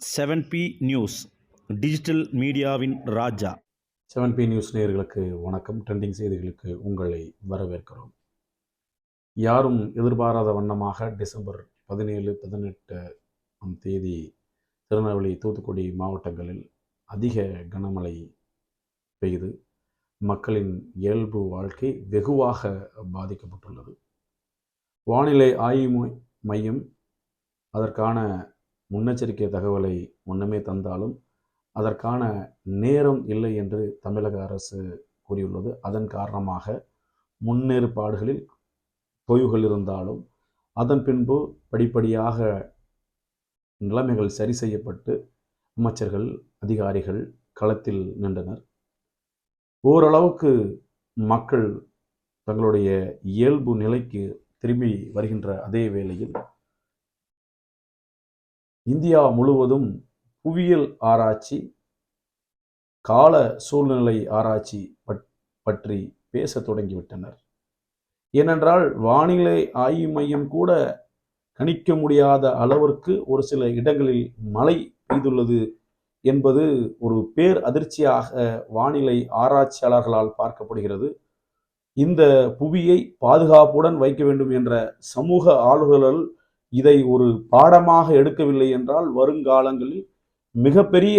Seven B news digital மீடியாவின் Raja. Seven B news நேயர்களுக்கு வணக்கம். ட்ரெண்டிங் செய்திகளுக்கு உங்களை வரவேற்கிறோம். யாரும் எதிர்பாராத வண்ணமாக டிசம்பர் பதினேழு பதினெட்டு ஆம் தேதி திருநெல்வேலி தூத்துக்குடி மாவட்டங்களில் அதிக கனமழை பெய்து மக்களின் இயல்பு வாழ்க்கை வெகுவாக பாதிக்கப்பட்டுள்ளது. வானிலை ஆய்வு மையம் அதற்கான முன்னெச்சரிக்கை தகவலை முன்னமே தந்தாலும் அதற்கான நேரம் இல்லை என்று தமிழக அரசு கூறியுள்ளது. அதன் காரணமாக முன்னேற்பாடுகளில் தொய்வுகள் இருந்தாலும் அதன் பின்பு படிப்படியாக நிலைமைகள் சரி செய்யப்பட்டு அமைச்சர்கள் அதிகாரிகள் களத்தில் நின்றனர். ஓரளவுக்கு மக்கள் தங்களுடைய இயல்பு நிலைக்கு திரும்பி வருகின்ற அதே வேளையில் இந்தியா முழுவதும் புவியியல் ஆராய்ச்சி கால சூழ்நிலை ஆராய்ச்சி பட்- பற்றி பேசத் தொடங்கிவிட்டனர். ஏனென்றால் வானிலை ஆய்வு மையம் கூட கணிக்க முடியாத அளவிற்கு ஒரு சில இடங்களில் மழை பெய்துள்ளது என்பது ஒரு பேர் அதிர்ச்சியாக வானிலை ஆராய்ச்சியாளர்களால் பார்க்கப்படுகிறது. இந்த புவியை பாதுகாப்புடன் வைக்க வேண்டும் என்ற சமூக ஆளுகளால் இதை ஒரு பாடமாக எடுக்கவில்லை என்றால் வருங்காலங்களில் மிகப்பெரிய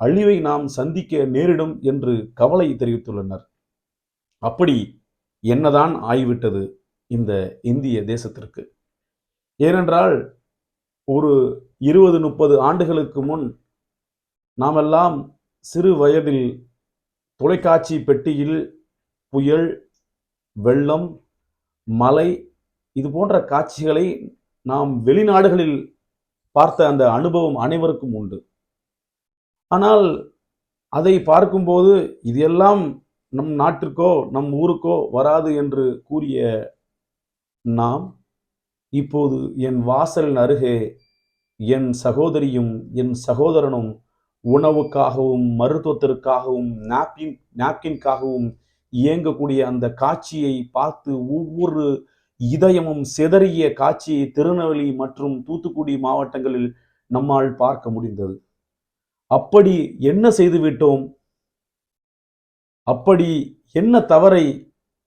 அழிவை நாம் சந்திக்க நேரிடும் என்று கவலை தெரிவித்துள்ளனர். அப்படி என்னதான் ஆய்விட்டது இந்த இந்திய தேசத்திற்கு? ஏனென்றால் ஒரு இருபது முப்பது ஆண்டுகளுக்கு முன் நாமெல்லாம் சிறு வயதில் தொலைக்காட்சி பெட்டியில் புயல் வெள்ளம் மலை இது போன்ற காட்சிகளை நாம் வெளிநாடுகளில் பார்த்த அந்த அனுபவம் அனைவருக்கும் உண்டு. ஆனால் அதை பார்க்கும்போது இது எல்லாம் நம் நாட்டிற்கோ நம் ஊருக்கோ வராது என்று கூறிய நாம் இப்போது என் வாசலின் அருகே என் சகோதரியும் என் சகோதரனும் உணவுக்காகவும் மருத்துவத்திற்காகவும் நாப்கின் நாப்கின்காகவும் இயங்கக்கூடிய அந்த காட்சியை பார்த்து ஒவ்வொரு இதயமும் சிதறிய காட்சியை திருநெல்வேலி மற்றும் தூத்துக்குடி மாவட்டங்களில் நம்மால் பார்க்க முடிந்தது. அப்படி என்ன செய்துவிட்டோம்? அப்படி என்ன தவறை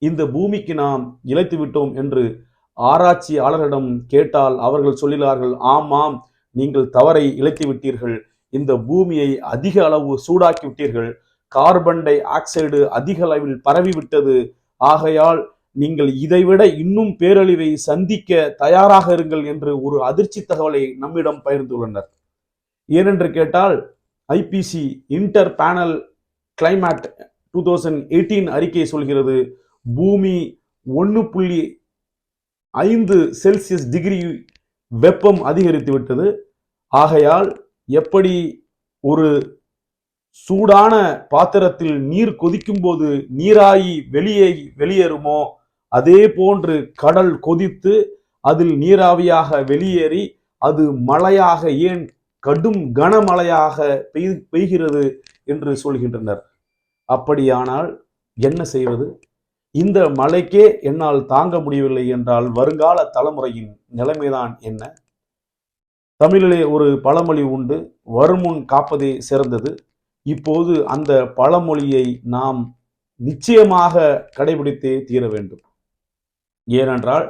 இந்த பூமிக்கு நாம் இழைத்து விட்டோம் என்று ஆராய்ச்சியாளர்களிடம் கேட்டால் அவர்கள் சொல்கிறார்கள் ஆமாம் நீங்கள் தவறை இழைத்து விட்டீர்கள் இந்த பூமியை அதிக அளவு சூடாக்கி விட்டீர்கள். கார்பன் டை ஆக்சைடு அதிக அளவில் பரவிவிட்டது ஆகையால் நீங்கள் இதைவிட இன்னும் பேரழிவை சந்திக்க தயாராக இருங்கள் என்று ஒரு அதிர்ச்சி தகவலை நம்மிடம் பகிர்ந்துள்ளனர். ஏனென்று கேட்டால் IPC inter panel climate two thousand eighteen அறிக்கை சொல்கிறது பூமி ஒன்று புள்ளி ஐந்து செல்சியஸ் டிகிரி வெப்பம் அதிகரித்து விட்டது. ஆகையால் எப்படி ஒரு சூடான பாத்திரத்தில் நீர் கொதிக்கும் போது நீராயி வெளியே வெளியேறுமோ அதே போன்று கடல் கொதித்து அதில் நீராவியாக வெளியேறி அது மழையாக ஏன் கடும் கனமழையாக பெய் பெய்கிறது என்று சொல்கின்றனர். அப்படியானால் என்ன செய்வது? இந்த மழைக்கே என்னால் தாங்க முடியவில்லை என்றால் வருங்கால தலைமுறையின் நிலைமைதான் என்ன? தமிழிலே ஒரு பழமொழி உண்டு வருமுன் காப்பதே சிறந்தது இப்போது அந்த பழமொழியை நாம் நிச்சயமாக கடைபிடித்தே தீர வேண்டும். ஏனென்றால்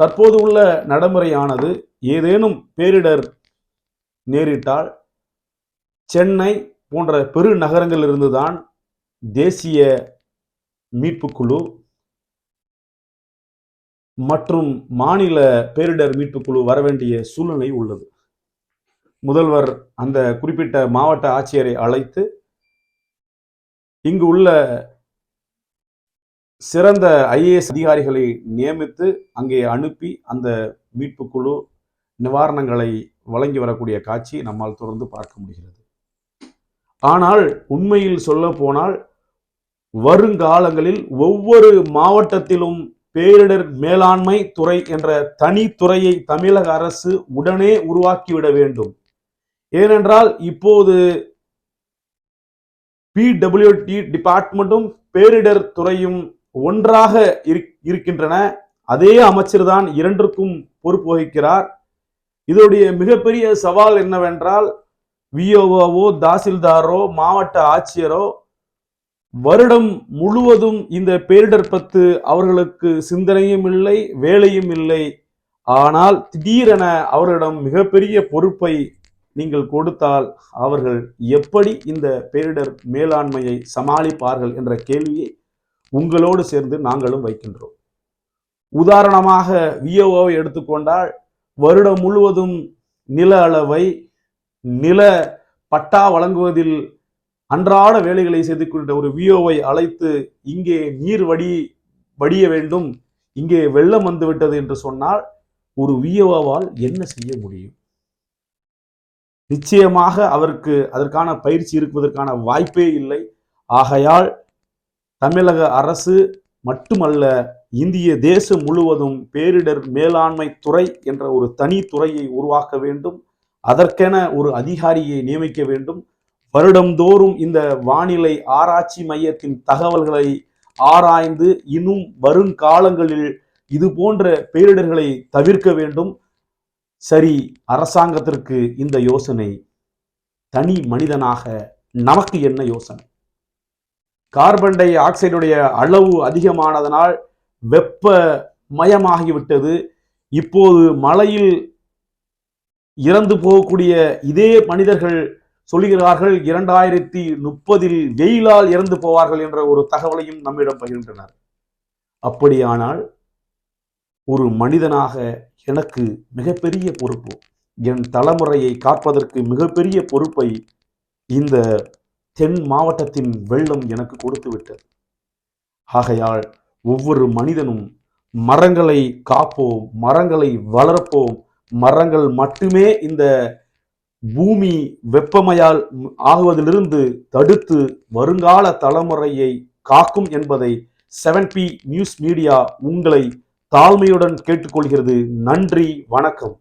தற்போது உள்ள நடைமுறையானது ஏதேனும் பேரிடர் நேரிட்டால் சென்னை போன்ற பெரு நகரங்களிலிருந்து தான் தேசிய மீட்புக்குழு மற்றும் மாநில பேரிடர் மீட்புக்குழு வர வேண்டிய சூழ்நிலை உள்ளது. முதல்வர் அந்த குறிப்பிட்ட மாவட்ட ஆட்சியரை அழைத்து இங்கு உள்ள சிறந்த ஐஏஎஸ் அதிகாரிகளை நியமித்து அங்கே அனுப்பி அந்த மீட்பு குழு நிவாரணங்களை வழங்கி வரக்கூடிய காட்சி நம்மால் தொடர்ந்து பார்க்க முடிகிறது. ஆனால் உண்மையில் சொல்ல போனால் வருங்காலங்களில் ஒவ்வொரு மாவட்டத்திலும் பேரிடர் மேலாண்மை துறை என்ற தனித்துறையை தமிழக அரசு உடனே உருவாக்கிவிட வேண்டும். ஏனென்றால் இப்போது பிடபிள்யூடி டிபார்ட்மெண்ட்டும் பேரிடர் துறையும் ஒன்றாக இருக்- இருக்கின்றன. அதே அமைச்சர் தான் இரண்டிற்கும் பொறுப்பு வகிக்கிறார். இதோடைய மிகப்பெரிய சவால் என்னவென்றால் விஓஓவோ தாசில்தாரோ மாவட்ட ஆட்சியரோ வருடம் முழுவதும் இந்த பேரிடர் பத்து அவர்களுக்கு சிந்தனையும் இல்லை வேலையும் இல்லை. ஆனால் திடீரென அவர்களிடம் மிகப்பெரிய பொறுப்பை நீங்கள் கொடுத்தால் அவர்கள் எப்படி இந்த பேரிடர் மேலாண்மையை சமாளிப்பார்கள் என்ற கேள்வியை உங்களோடு சேர்ந்து நாங்களும் வைக்கின்றோம். உதாரணமாக விஓஓவை எடுத்துக்கொண்டால் வருடம் முழுவதும் நில அளவை நில பட்டா வழங்குவதில் அன்றாட வேலைகளை செய்து கொண்ட ஒரு விஓவை அழைத்து இங்கே நீர் வடி வடிய வேண்டும் இங்கே வெள்ளம் வந்துவிட்டது என்று சொன்னால் ஒரு விஓவால் என்ன செய்ய முடியும்? நிச்சயமாக அவருக்கு அதற்கான பயிற்சி இருப்பதற்கான வாய்ப்பே இல்லை. ஆகையால் தமிழக அரசு மட்டுமல்ல இந்திய தேசம் முழுவதும் பேரிடர் மேலாண்மை துறை என்ற ஒரு தனி துறையை உருவாக்க வேண்டும். அதற்கென ஒரு அதிகாரியை நியமிக்க வேண்டும். வருடந்தோறும் இந்த வானிலை ஆராய்ச்சி மையத்தின் தகவல்களை ஆராய்ந்து இன்னும் வருங்காலங்களில் இது போன்ற பேரிடர்களை தவிர்க்க வேண்டும். சரி அரசாங்கத்திற்கு இந்த யோசனை தனி மனிதனாக நமக்கு என்ன யோசனை? கார்பன் டை ஆக்சைடுடைய அளவு அதிகமானதனால் வெப்ப மயமாகிவிட்டது இப்போது மழையில் இறந்து போகக்கூடிய இதே மனிதர்கள் சொல்கிறார்கள் இரண்டாயிரத்தி முப்பதில் வெயிலால் இறந்து போவார்கள் என்ற ஒரு தகவலையும் நம்மிடம் பகிர்கின்றனர் அப்படியானால் ஒரு மனிதனாக எனக்கு மிகப்பெரிய பொறுப்பு என் தலைமுறையை காப்பதற்கு மிகப்பெரிய பொறுப்பை இந்த தென் மாவட்டத்தின் வெள்ளம் எனக்கு கொடுத்து விட்டது. ஆகையால் ஒவ்வொரு மனிதனும் மரங்களை காப்போம் மரங்களை வளர்ப்போம். மரங்கள் மட்டுமே இந்த பூமி வெப்பமையால் ஆகுவதிலிருந்து தடுத்து வருங்கால தலைமுறையை காக்கும் என்பதை செவன் பி நியூஸ் மீடியா உங்களை தாழ்மையுடன் கேட்டுக்கொள்கிறது. நன்றி வணக்கம்.